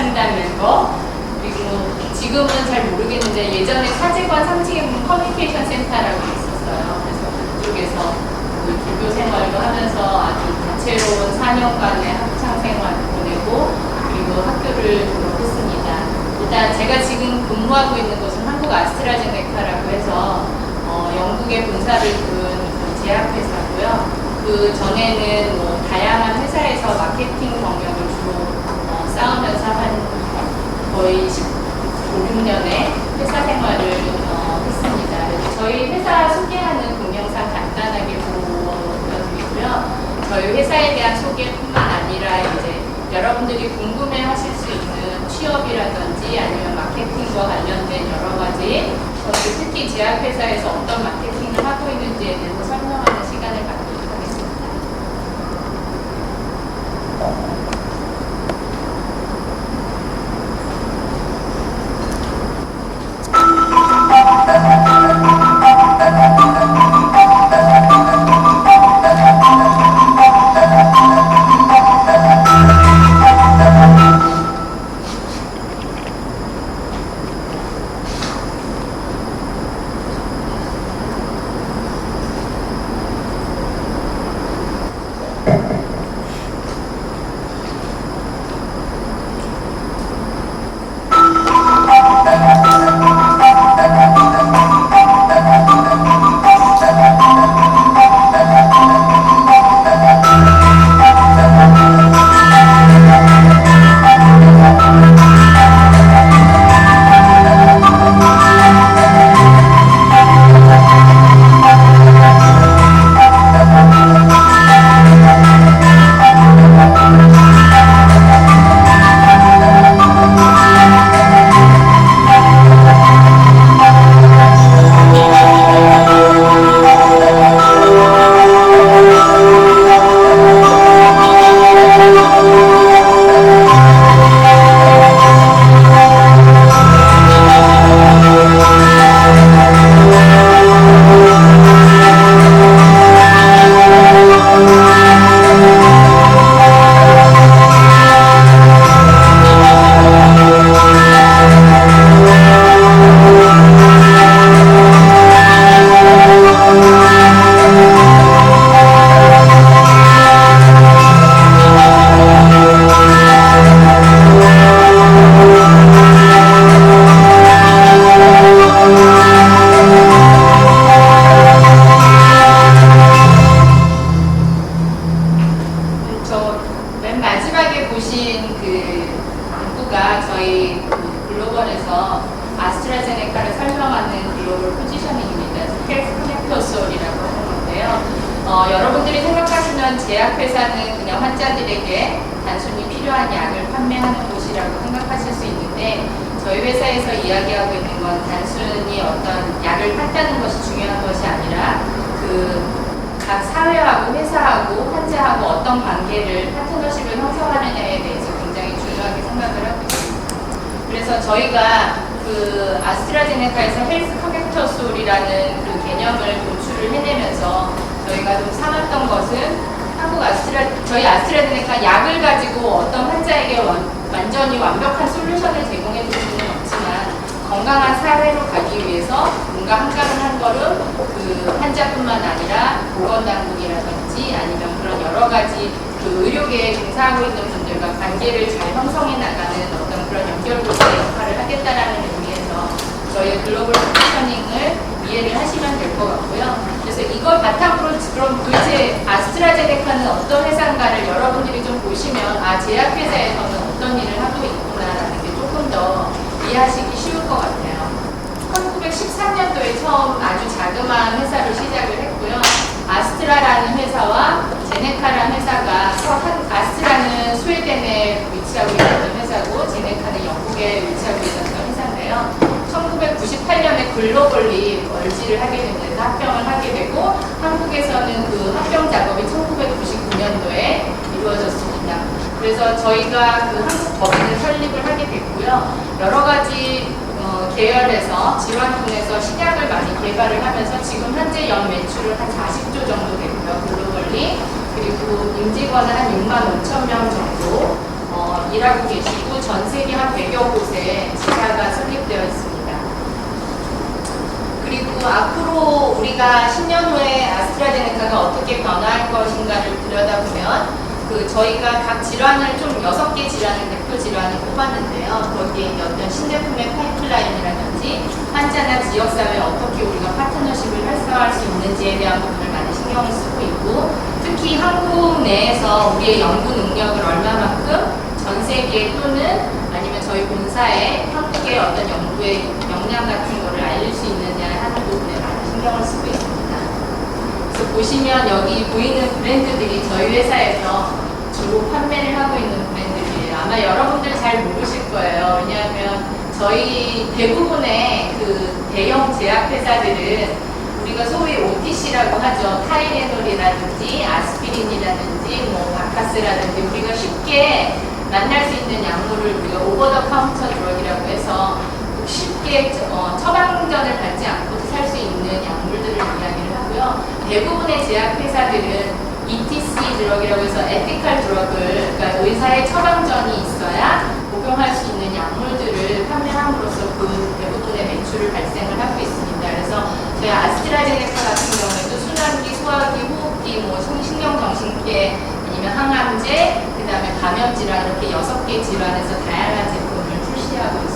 창단 멤버 그리고 지금은 잘 모르겠는데 예전에 3층에 보면 커뮤니케이션 센터라고 있었어요. 그래서 그쪽에서 그 교교 생활도 하면서 아주 다채로운 4년간의 학창 생활을 보내고 그리고 학교를 졸업했습니다. 일단 제가 지금 근무하고 있는 곳은 한국 아스트라제네카라고 해서 어, 영국의 본사를 둔그 제약회사고요. 그 전에는 뭐 다양한 회사에서 마케팅 경력을 쌓으면서 한 거의 15, 16년의 회사 생활을 어, 했습니다. 그래서 저희 회사 소개하는 동영상 간단하게 보여드리고요. 저희 회사에 대한 소개뿐만 아니라 이제 여러분들이 궁금해 하실 수 있는 취업이라든지 아니면 마케팅과 관련된 여러 가지 특히 제약회사에서 어떤 마케팅을 하고 있는지에 대해서 필요한 약을 판매하는 곳이라고 생각하실 수 있는데 저희 회사에서 이야기하고 있는 건 단순히 어떤 약을 판다는 것이 중요한 것이 아니라 그 각 사회하고 회사하고 환자하고 어떤 관계를 파트너십을 형성하느냐에 대해서 굉장히 중요하게 생각을 하고 있습니다. 그래서 저희가 그 아스트라제네카에서 헬스 커넥터 솔이라는 그 개념을 도출을 해내면서 저희가 좀 삼았던 것은 한국 아스트라 저희 아스트라제네카 약을 가지고 어떤 환자에게 원- 완전히 완벽한 솔루션을 제공해 줄 수는 없지만 건강한 사회로 가기 위해서 뭔가 한가는 한 걸음 그 환자뿐만 아니라 보건당국이라든지 아니면 그런 여러 가지 그 의료계에 종사하고 있는 분들과 관계를 잘 형성해 나가는 어떤 그런 연결고리의 역할을 하겠다라는 의미에서 저희의 글로벌 포지셔닝을 이해를 하시면 될 것 같고요. 그래서 이걸 바탕으로 그럼 도대체 아스트라제네카는 어떤 회사인가를 여러분들이 좀 보시면 아 제약회사에서는 어떤 일을 하고 있구나라는 게 조금 더 이해하시기 쉬울 것 같아요. 1913년도에 처음 아주 자그마한 회사로 시작을 했고요. 아스트라라는 회사와 제네카라는 회사가 아스트라는 스웨덴에 위치한 중국에 위치하고 있었던 회사인데요. 1998년에 글로벌리 멀지를 하게 되면서 합병을 하게 되고 한국에서는 그 합병 작업이 1999년도에 이루어졌습니다. 그래서 저희가 그 한국 법인을 설립을 하게 됐고요. 여러 가지 어, 계열에서 질환군에서 식약을 많이 개발을 하면서 지금 현재 연 매출은 한 40조 정도 되고요. 글로벌리. 그리고 임직원은 한 6만 5천 명 정도 어, 일하고 계시고 전 세계 한 100여 곳에 지사가 설립되어 있습니다. 그리고 앞으로 우리가 10년 후에 아스트라제네카가 어떻게 변화할 것인가를 들여다보면 그 저희가 각 질환을 좀 여섯 개 질환을 대표 질환을 꼽았는데요. 거기에 어떤 신제품의 파이프라인이라든지 환자나 지역사회에 어떻게 우리가 파트너십을 활성화할 수 있는지에 대한 부분을 많이 신경을 쓰고 있고 특히 한국 내에서 우리의 연구 능력을 얼마만큼 전 세계 또는 아니면 저희 본사에 한국의 어떤 연구의 역량 같은 거를 알릴 수 있느냐 하는 신경을 쓰고 있습니다. 그래서 보시면 여기 보이는 브랜드들이 저희 회사에서 주로 판매를 하고 있는 브랜드들이에요. 아마 여러분들 잘 모르실 거예요. 왜냐하면 저희 대부분의 그 대형 제약회사들은 우리가 소위 OTC라고 하죠. 타이레놀이라든지 아스피린이라든지 뭐 바카스라든지 우리가 쉽게 만날 수 있는 약물을 우리가 오버 더 카운터 드럭이라고 해서 쉽게 어, 처방전을 받지 않고도 살 수 있는 약물들을 이야기를 하고요. 대부분의 제약회사들은 ETC 드럭이라고 해서 에티컬 드럭을 그러니까 의사의 처방전이 있어야 복용할 수 있는 약물들을 판매함으로써 그 대부분의 매출을 발생을 하고 있습니다. 그래서 저희 아스트라제네카 같은 경우에도 순환기, 소화기, 호흡기, 뭐 신경정신계 아니면 항암제, 그 다음에 감염 질환 이렇게 여섯 개 질환에서 다양한 제품을 출시하고 있습니다.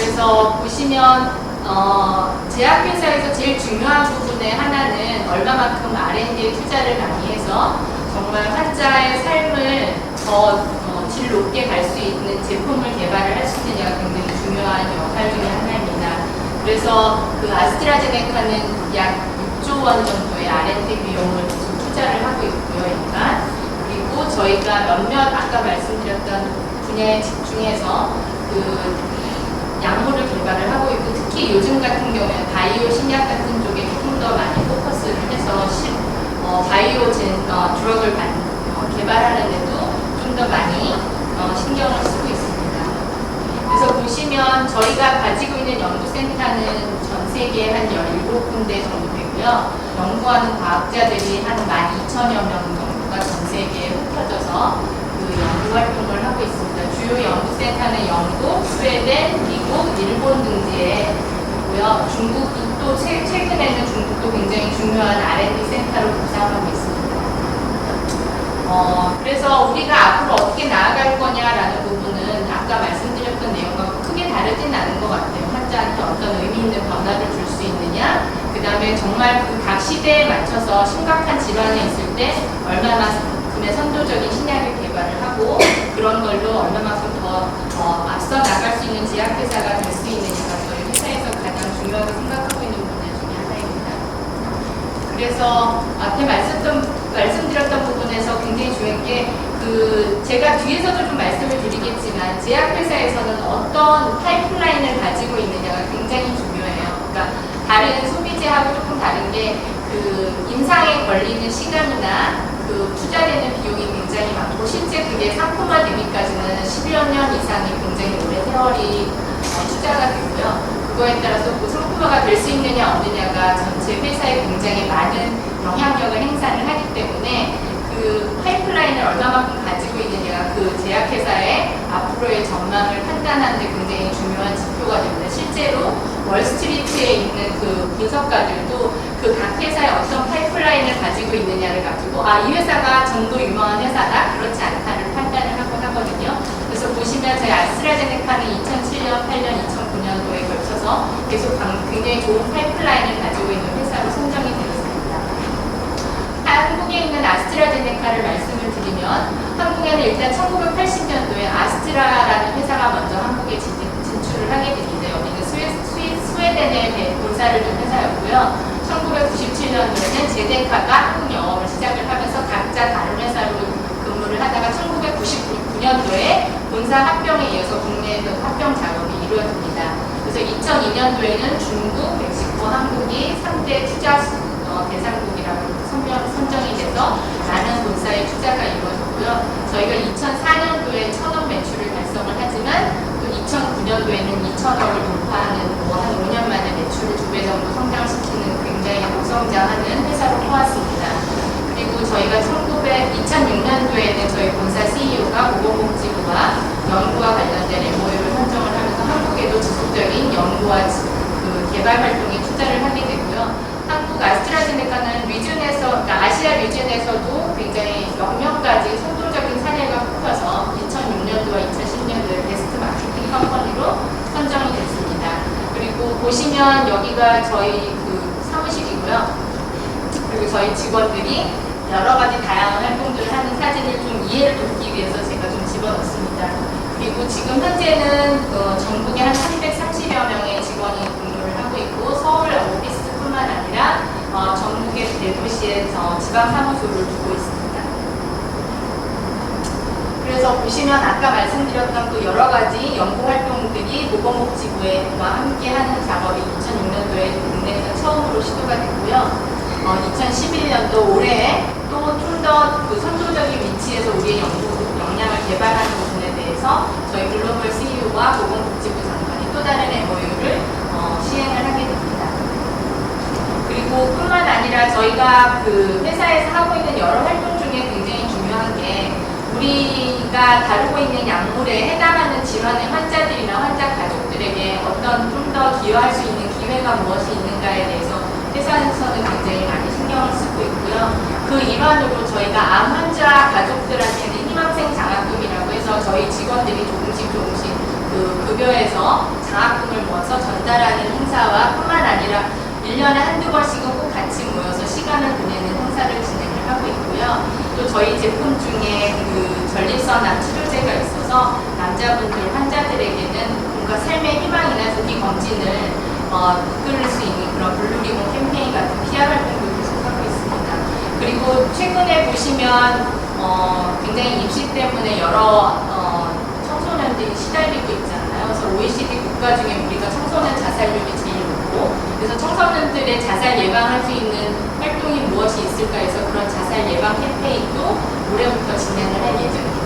그래서 보시면 어, 제약회사에서 제일 중요한 부분의 하나는 얼마만큼 R&D에 투자를 많이 해서 정말 환자의 삶을 더 어, 질 높게 갈 수 있는 제품을 개발을 할 수 있느냐가 굉장히 중요한 역할 중에 하나입니다. 그래서 그 아스트라제네카는 약 6조 원 정도의 R&D 비용을 지금 투자를 하고 있고요, 일단. 그리고 저희가 몇몇 아까 말씀드렸던 분야에 집중해서 그 약물을 개발을 하고 있고 특히 요즘 같은 경우에는 바이오 신약 같은 쪽에 조금 더 많이 포커스를 해서 실, 어, 바이오 젠, 어, 드럭을 만, 어, 개발하는 데도 좀 더 많이 어, 신경을 쓰고 있습니다. 그래서 보시면 저희가 가지고 있는 연구센터는 전 세계에 한 17군데 정도 되고요. 연구하는 과학자들이 한 12,000여 명 정도가 전 세계에 흩어져서 그 연구 활동을 하고 있습니다. 주요 연 구센터는 영국, 스웨덴, 미국, 일본 등지에 있고요. 중국도 또 최, 최근에는 중국도 굉장히 중요한 R&D 센터로 구상하고 있습니다. 어, 그래서 우리가 앞으로 어떻게 나아갈 거냐라는 부분은 아까 말씀드렸던 내용과 크게 다르진 않은 것 같아요. 환자한테 어떤 의미 있는 변화를 줄 수 있느냐, 그 다음에 정말 그 각 시대에 맞춰서 심각한 질환이 있을 때 얼마나 금의 선도적인 신약을 개발을 하고 그런 걸로 얼마만큼 더 어, 앞서 나갈 수 있는 제약회사가 될 수 있느냐가 저희 회사에서 가장 중요하게 생각하고 있는 분야 중에 하나입니다. 그래서 앞에 말씀드렸던, 말씀드렸던 부분에서 굉장히 중요한 게 그 제가 뒤에서도 좀 말씀을 드리겠지만 제약회사에서는 어떤 파이프라인을 가지고 있느냐가 굉장히 중요해요. 그러니까 다른 소비재하고 조금 다른 게 그 임상에 걸리는 시간이나 그 투자되는 비용이 굉장히 많고 실제 그게 상품화되기까지는 10여 년 이상이 굉장히 오래 세월이 어, 투자가 되고요. 그거에 따라서 그 상품화가 될 수 있느냐 없느냐가 전체 회사에 굉장히 많은 영향력을 행사를 하기 때문에 그 파이프라인을 얼마만큼 가지고 있느냐가 그 제약회사의 앞으로의 전망을 판단하는 데 굉장히 중요한 지표가 됩니다. 실제로 월스트리트에 있는 그 분석가들도 그 각 회사의 어떤 파이프라인을 가지고 있느냐를 가지고 아 이 회사가 정도 유망한 회사다 그렇지 않다를 판단을 하곤 하거든요. 그래서 보시면 저희 아스트라제네카는 2007년, 8년, 2009년도에 걸쳐서 계속 강- 굉장히 좋은 파이프라인을 가지고 있는 회사로 선정이 되었습니다. 한국에 있는 아스트라제네카를 말씀을 드리면 한국에는 일단 1980년도에 아스트라라는 회사가 먼저 한국에 진, 진출을 하게 됩니다. 여기는 스웨, 스위, 스웨덴에 배- 본사를 둔 회사였고요. 1997년도에는 제데카가 한국 영업을 시작을 하면서 각자 다른 회사로 근무를 하다가 1999년도에 본사 합병에 이어서 국내에서 합병 작업이 이루어집니다. 그래서 2002년도에는 중국, 멕시코, 한국이 3대 투자 수- 어, 대상국이라고 선정이 돼서 많은 본사의 투자가 이루어졌고요. 저희가 2004년도에 천억 매출을 달성을 하지만 또 2009년도에는 2천억을 돌파하는 뭐 한 5년 만에 두 배 정도 성장시키는 굉장히 고성장하는 회사로 커왔습니다. 그리고 저희가 1900, 2006년도에는 저희 본사 CEO가 보건복지부와 연구와 관련된 MOU를 선정을 하면서 한국에도 지속적인 연구와 지- 그 개발 활동에 투자를 하게 되고요. 한국 아스트라제네카는 리즌에서, 그러니까 아시아 리즌에서도 굉장히 몇 명까지 선도적인 사례가 뽑혀서 2006년도와 2010년도에 베스트 마케팅 컴퍼니로 선정이 됐습니다. 그리고 보시면 여기가 저희 그 사무실이고요. 그리고 저희 직원들이 여러 가지 다양한 활동들을 하는 사진을 좀 이해를 돕기 위해서 제가 좀 집어넣습니다. 그리고 지금 현재는 어, 전국에 한 330여 명의 직원이 근무를 하고 있고 서울 오피스뿐만 아니라 어, 전국의 대도시에서 지방 사무소를 두고 있습니다. 그래서 보시면 아까 말씀드렸던 그 여러 가지 연구 활동들이 보건복지부와 함께하는 작업이 2006년도에 국내에서 처음으로 시도가 됐고요. 어, 2011년도 올해 또좀 더 그 선도적인 위치에서 우리의 연구 역량을 개발하는 부분에 대해서 저희 글로벌 CEO와 보건복지부 장관이 또 다른 MOU를 어, 시행을 하게 됩니다. 그리고 뿐만 아니라 저희가 그 회사에서 하고 있는 여러 활동 중에 굉장히 중요한 게 우리가 다루고 있는 약물에 해당하는 질환의 환자들이나 환자 가족들에게 어떤 좀 더 기여할 수 있는 기회가 무엇이 있는가에 대해서 회사에서는 굉장히 많이 신경을 쓰고 있고요. 그 일환으로 저희가 암 환자 가족들한테는 희망생 장학금이라고 해서 저희 직원들이 조금씩 조금씩 그 급여에서 장학금을 모아서 전달하는 행사와 뿐만 아니라 1년에 한두 번씩은 꼭 같이 모여서 시간을 보내는 행사를 진행을 하고 있고요. 또 저희 제품 중에 그 전립선암 치료제가 있어서 남자분들 환자들에게는 뭔가 삶의 희망이나 조기 검진을 어, 이끌을 수 있는 그런 블루리본 캠페인 같은 PR 활동도 계속하고 있습니다. 그리고 최근에 보시면 어, 굉장히 입시 때문에 여러 어, 청소년들이 시달리고 있잖아요. 그래서 OECD 국가 중에 우리가 청소년 자살률이 제일 그래서 청소년들의 자살 예방할 수 있는 활동이 무엇이 있을까 해서 그런 자살 예방 캠페인도 올해부터 진행을 할 예정입니다.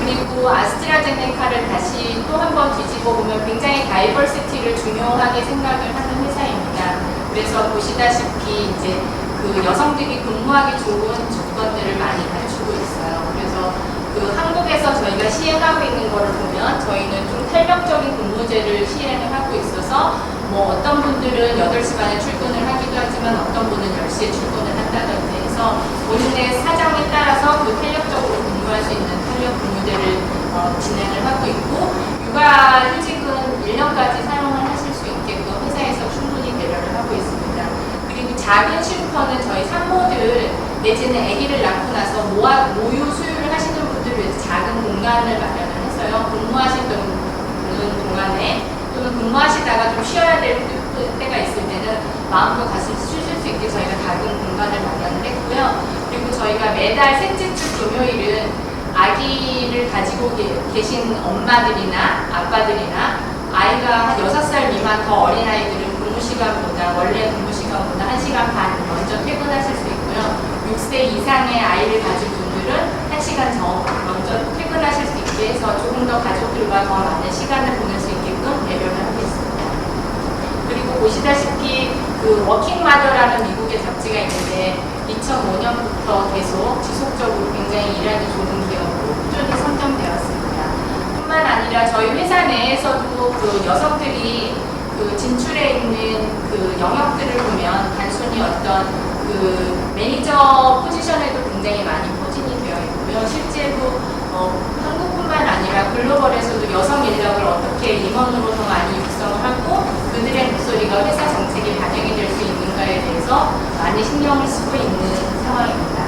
그리고 아스트라제네카를 다시 또 한 번 뒤집어 보면 굉장히 다이버시티를 중요하게 생각을 하는 회사입니다. 그래서 보시다시피 이제 그 여성들이 근무하기 좋은 조건들을 많이 갖추고 있어요. 그래서 그 한국에서 저희가 시행하고 있는 거를 보면 저희는 좀 탄력적인 근무제를 시행을 하고 있어서 뭐 어떤 분들은 8시 반에 출근을 하기도 하지만 어떤 분은 10시에 출근을 한다든지 해서 본인의 사정에 따라서 그 탄력적으로 근무할 수 있는 탄력 근무제를 어, 진행을 하고 있고 육아 휴직은 1년까지 사용을 하실 수 있게끔 회사에서 충분히 배려를 하고 있습니다. 그리고 작은 쉼터는 저희 산모들 내지는 아기를 낳고 나서 모아, 모유 수유 작은 공간을 마련을 해서요. 근무하시는 동안에 또는 근무하시다가 좀 쉬어야 될 때- 때가 있을 때는 마음껏 가서 쉬실 수 있게 저희가 작은 공간을 마련을 했고요. 그리고 저희가 매달 셋째 주 금요일은 아기를 가지고 계- 계신 엄마들이나 아빠들이나 아이가 한 6살 미만 더 어린 아이들은 근무 시간보다 원래 근무 시간보다 1시간 반 먼저 퇴근하실 수 있고요. 6세 이상의 아이를 가진 분들은 1시간 더 먼저 퇴근하실 수 있게 해서 조금 더 가족들과 더 많은 시간을 보낼 수 있게끔 배려를 하고 있습니다. 그리고 보시다시피 그 워킹마더라는 미국의 잡지가 있는데 2005년부터 계속 지속적으로 굉장히 일하기 좋은 기업으로 꾸준히 선정되었습니다. 뿐만 아니라 저희 회사 내에서도 그 여성들이 그 진출해 있는 그 영역들을 보면 단순히 어떤 그 매니저 포지션에도 굉장히 많이 있고요. 실제로 어, 한국뿐만 아니라 글로벌에서도 여성 인력을 어떻게 임원으로 더 많이 육성을 하고 그들의 목소리가 회사 정책에 반영이 될 수 있는가에 대해서 많이 신경을 쓰고 있는 상황입니다.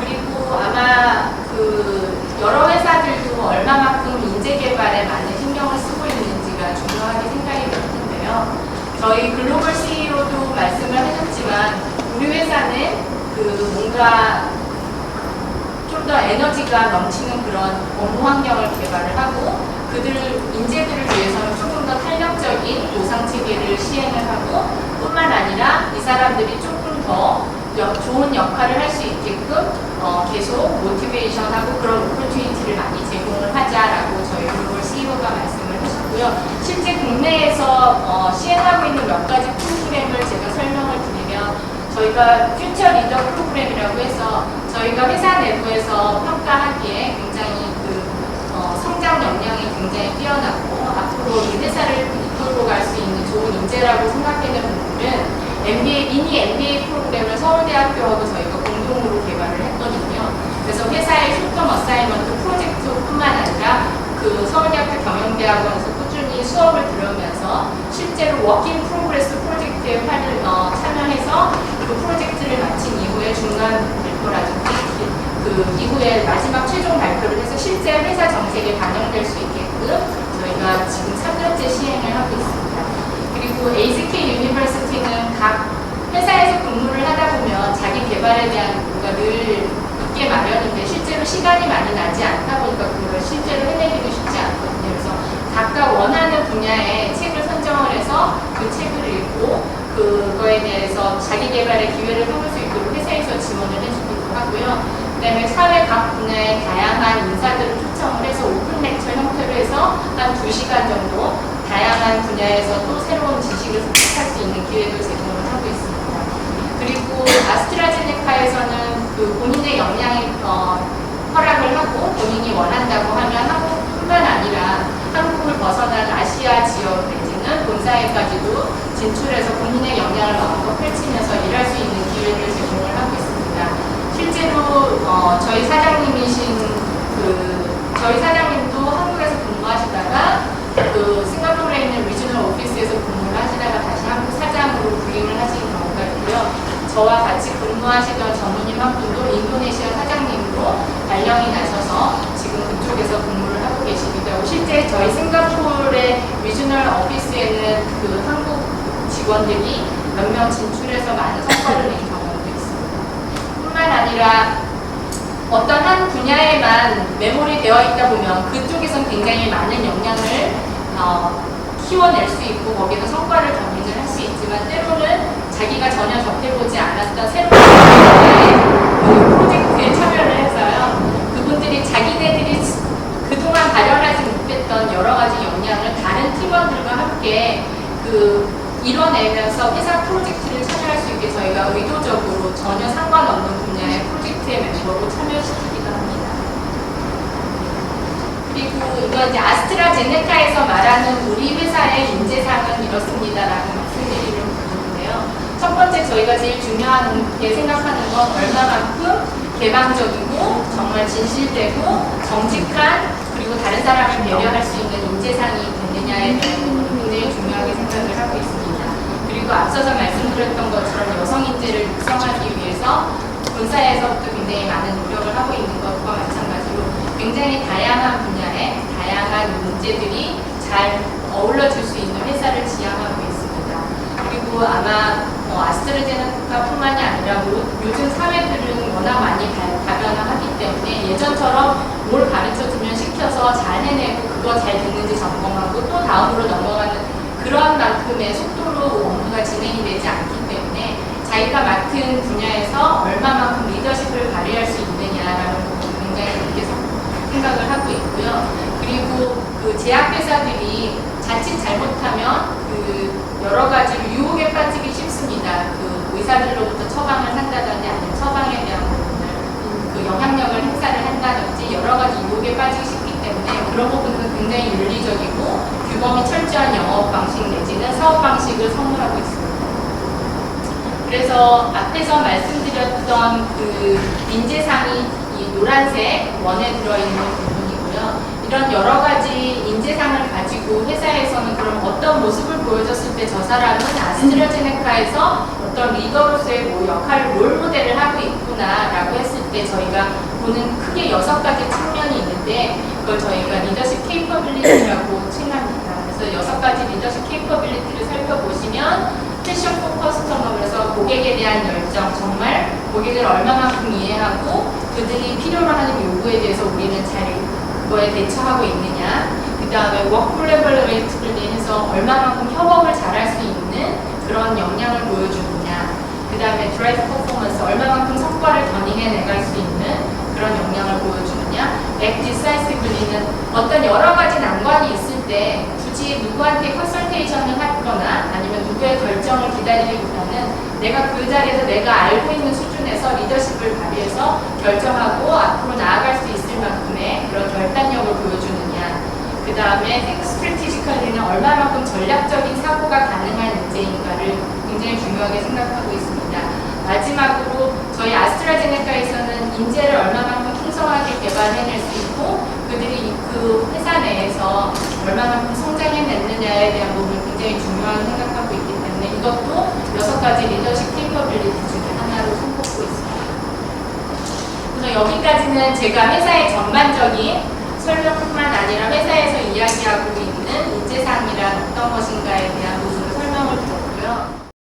그리고 아마 그 여러 회사들도 얼마만큼 인재 개발에 많은 신경을 쓰고 있는지가 중요하게 생각이 들 텐데요. 저희 글로벌 CEO도 말씀을 하셨지만 우리 회사는 그 뭔가 좀 더 에너지가 넘치는 그런 업무 환경을 개발을 하고 그들 인재들을 위해서는 조금 더 탄력적인 보상 체계를 시행을 하고 뿐만 아니라 이 사람들이 조금 더 여- 좋은 역할을 할 수 있게끔 어, 계속 모티베이션하고 그런 오퍼튜니티를 많이 제공을 하자라고 저희 글로벌 CEO가 말씀을 하셨고요. 실제 국내에서 어, 시행하고 있는 몇 가지 프로그램을 제가 설명을 드리면 저희가 퓨처 리더 프로그램이라고 해서 저희가 회사 내부에서 평가하기에 굉장히 그 어, 성장 역량이 굉장히 뛰어나고 앞으로 이 회사를 이끌고 갈 수 있는 좋은 인재라고 생각되는 분들은 MBA, 미니 MBA 프로그램을 서울대학교하고 저희가 공동으로 개발을 했거든요. 그래서 회사의 쇼텀 어사이먼트 프로젝트뿐만 아니라 그 서울대학교 경영대학원에서 꾸준히 수업을 들으면서 실제로 워킹 프로그레스 프로젝트에 어, 참여해서 그 프로젝트를 마친 이후에 중간 발표라든지 그 이후에 마지막 최종 발표를 해서 실제 회사 정책에 반영될 수 있게끔 저희가 지금 3년째 시행을 하고 있습니다. 그리고 ASK 유니버시티는 각 회사에서 근무를 하다 보면 자기 개발에 대한 뭔가 늘 있게 마련인데 실제로 시간이 많이 나지 않다 보니까 그걸 실제로 해내기도 쉽지 않거든요. 그래서 각각 원하는 분야의 책을 선정을 해서 그 책을 읽고 그거에 대해서 자기 개발의 기회를 삼을 수 있도록 회사에서 지원을 해주기도 하고요. 그다음에 사회 각 분야의 다양한 인사들을 초청을 해서 오픈 렉처 형태로 해서 한 2시간 정도 다양한 분야에서 또 새로운 지식을 습득할 수 있는 기회도 제공을 하고 있습니다. 그리고 아스트라제네카에서는 그 본인의 역량이 어, 허락을 하고 본인이 원한다고 하면 한국뿐만 아니라 한국을 벗어난 아시아 지역 내지는 본사에까지도 진출해서 본인의 역량을 마음껏 펼치면서 일할 수 있는 기회를 제공을 하고 있습니다. 실제로 어, 저희 사장님이신 그 저희 사장님도 한국에서 근무하시다가 그 싱가포르에 있는 리저널 오피스에서 근무를 하시다가 다시 한국 사장으로 부임을 하신 경우가 있고요. 저와 같이 근무하시던 전무님 한 분도 인도네시아 사장님으로 발령이 나셔서 지금 그쪽에서 근무를 하고 계시기도 하고 실제 저희 싱가포르의 리저널 오피스에는 그 한국 직원들이 몇 명 진출해서 많은 성과를 낸 경우도 있습니다. 뿐만 아니라 어떤 한 분야에만 메모리 되어 있다 보면 그쪽에선 굉장히 많은 역량을 어, 키워낼 수 있고 거기서 성과를 경쟁을 할 수 있지만 때로는 자기가 전혀 접해보지 않았던 새로운 분야의 그 프로젝트에 참여를 해서요. 그분들이 자기네들이 그동안 발현하지 못했던 여러 가지 역량을 다른 팀원들과 함께 그 이뤄내면서 회사 프로젝트를 참여할 수 있게 저희가 의도적으로 전혀 상관없는 분야의 프로젝트의 멤버로 참여시키기도 합니다. 그리고 이거 이제 아스트라제네카에서 말하는 우리 회사의 인재상은 이렇습니다라는 말씀드리는 부분인데요. 첫 번째 저희가 제일 중요하게 생각하는 건 얼마만큼 개방적이고 정말 진실되고 정직한 그리고 다른 사람을 배려할 수 있는 인재상이 됐느냐에 대한 부분을 굉장히 중요하게 생각을 하고 있습니다. 그리고 앞서서 말씀드렸던 것처럼 여성 인재를 육성하기 위해서 본사에서부터 굉장히 많은 노력을 하고 있는 것과 마찬가지로 굉장히 다양한 분야에 다양한 인재들이 잘 어울러질 수 있는 회사를 지향하고 있습니다. 그리고 아마 어, 아스트라제네카뿐만이 아니라 뭐 요즘 사회들은 워낙 많이 다- 다변화하기 때문에 예전처럼 뭘 가르쳐주면 시켜서 잘 해내고 그거 잘 됐는지 점검하고 또 다음으로 넘어가는 그런 만큼의 속도로 업무가 진행이 되지 않기 때문에 자기가 맡은 분야에서 얼마만큼 리더십을 발휘할 수 있느냐라는 부분을 굉장히 높게 성- 생각을 하고 있고요. 그리고 그 제약회사들이 자칫 잘못하면 그 여러 가지 유혹에 빠지기 쉽습니다. 그 의사들로부터 처방을 한다든지 아니면 처방에 대한 부분을 그 영향력을 행사를 한다든지 여러 가지 유혹에 빠지기 쉽기 때문에 그런 부분은 굉장히 윤리적이고 규범이 철저한 영업 방식 내지는 사업 방식을 선물하고 있습니다. 그래서 앞에서 말씀드렸던 그 인재상이 이 노란색 원에 들어있는 부분이고요. 이런 여러 가지 인재상을 가지고 회사에서는 그럼 어떤 모습을 보여줬을 때 저 사람은 아스트라제네카에서 어떤 리더로서의 뭐 역할을 롤 모델을 하고 있구나라고 했을 때 저희가 보는 크게 여섯 가지 측면이 있는데 그걸 저희가 리더십 케이퍼빌리티라고 칭합니다. 그래서 여섯 가지 리더십 케이퍼빌리티를 살펴보시면 패션 포커스터머 그래서 고객에 대한 열정 정말 고객을 얼마만큼 이해하고 그들이 필요로 하는 요구에 대해서 우리는 잘 그거에 대처하고 있느냐. 그 다음에 워크 콜레버레이트를 해서 얼마만큼 협업을 잘할 수 있는 그런 역량을 보여주느냐. 그 다음에 드라이브 퍼포먼스 얼마만큼 성과를 더닝해 내갈 수 있는 그런 역량을 보여주느냐. 액 디사이시블리는 어떤 여러 가지 난관이 있을 때 굳이 누구한테 컨설테이션을 하거나 아니면 누구의 결정을 기다리기보다는 내가 그 자리에서 내가 알고 있는 수준에서 리더십을 발휘해서 결정하고 앞으로 나아갈 수 있을 만큼의 그런 결단력을 보여주느냐. 그 다음에 스트레티지컬리는 얼마만큼 전략적인 사고가 가능한 인재인가를 굉장히 중요하게 생각하고 있습니다. 마지막으로 저희 아스트라제네카에서는 인재를 얼마만큼 풍성하게 개발해낼 수 있고 그들이 그 회사 내에서 얼마만큼 성장해냈느냐에 대한 부분을 굉장히 중요하게 생각하고 때문에 이것도 여섯 가지 리더십 캐퍼빌리티 중에 하나로 손꼽고 있습니다. 그래서 여기까지는 제가 회사의 전반적인 설명뿐만 아니라 회사에서 이야기하고 있는 인재상이란 어떤 것인가에 대한 모습을 설명을 드렸고요.